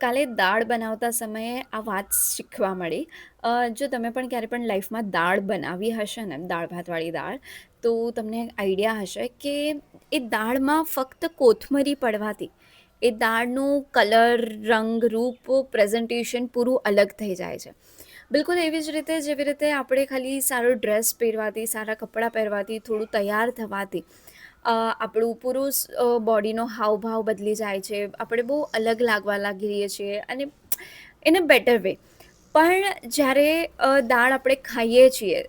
કાલે દાળ બનાવતા સમયે આ વાત શીખવા મળી. જો તમે પણ ક્યારે પણ લાઈફમાં દાળ બનાવી હશે ને, દાળ ભાતવાળી દાળ, તો તમને આઈડિયા હશે કે એ દાળમાં ફક્ત કોથમરી પડવાથી એ દાળનું કલર, રંગ, રૂપ, પ્રેઝન્ટેશન પૂરું અલગ થઈ જાય છે. બિલકુલ એવી જ રીતે, જેવી રીતે આપણે ખાલી સારો ડ્રેસ પહેરવાથી, સારા કપડાં પહેરવાથી, થોડું તૈયાર થવાથી આપણું પૂરું સ- અ, બોડીનો હાવભાવ બદલી જાય છે. આપણે બહુ અલગ લાગવા લાગીએ છીએ અને ઇન અ બેટર વે પણ જ્યારે દાળ આપણે ખાઈએ છીએ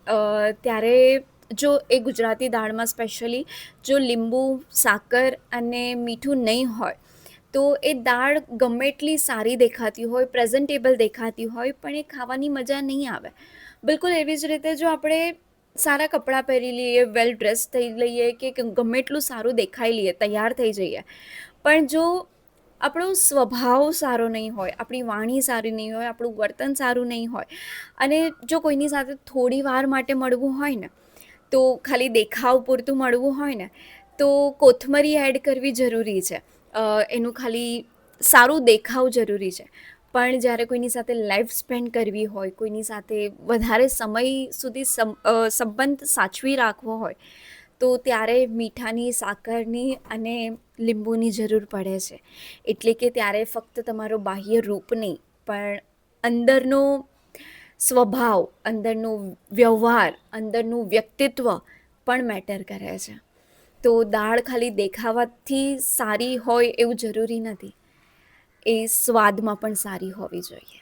ત્યારે જો એ ગુજરાતી દાળમાં સ્પેશિયલી જો લીંબુ સાકર અને મીઠું નહીં હોય તો એ દાળ ગમે એટલી સારી દેખાતી હોય પ્રેઝન્ટેબલ દેખાતી હોય પણ એ ખાવાની મજા નહીં આવે. બિલકુલ એવી જ રીતે જો આપણે સારા કપડાં પહેરી લઈએ વેલ ડ્રેસ થઈ લઈએ કે ગમે એટલું સારું દેખાઈ લઈએ, તૈયાર થઈ જઈએ. પણ જો આપણો સ્વભાવ સારો નહીં હોય, આપણી વાણી સારી નહીં હોય, આપણું વર્તન સારું નહીં હોય, અને જો કોઈની સાથે થોડી વાર માટે મળવું હોય ને, તો ખાલી દેખાવ પૂરતું મળવું હોય ને, તો કોથમરી એડ કરવી જરૂરી છે. એનું ખાલી સારું દેખાવ જરૂરી છે. પણ જ્યારે કોઈની સાથે લાઈફ સ્પેન્ડ કરવી હોય, કોઈની સાથે વધારે સમય સુધી સંબંધ સાચવી રાખવો હોય, તો ત્યારે મીઠાની, સાકરની અને લીંબુની જરૂર પડે છે. એટલે કે ત્યારે ફક્ત તમારો બાહ્ય રૂપ નહીં, પણ અંદરનો સ્વભાવ, અંદરનો વ્યવહાર, અંદરનું વ્યક્તિત્વ પણ મેટર કરે છે. તો દાળ ખાલી દેખાવાથી સારી હોય એવું જરૂરી નથી. એ સ્વાદમાં પણ સારી હોવી જોઈએ.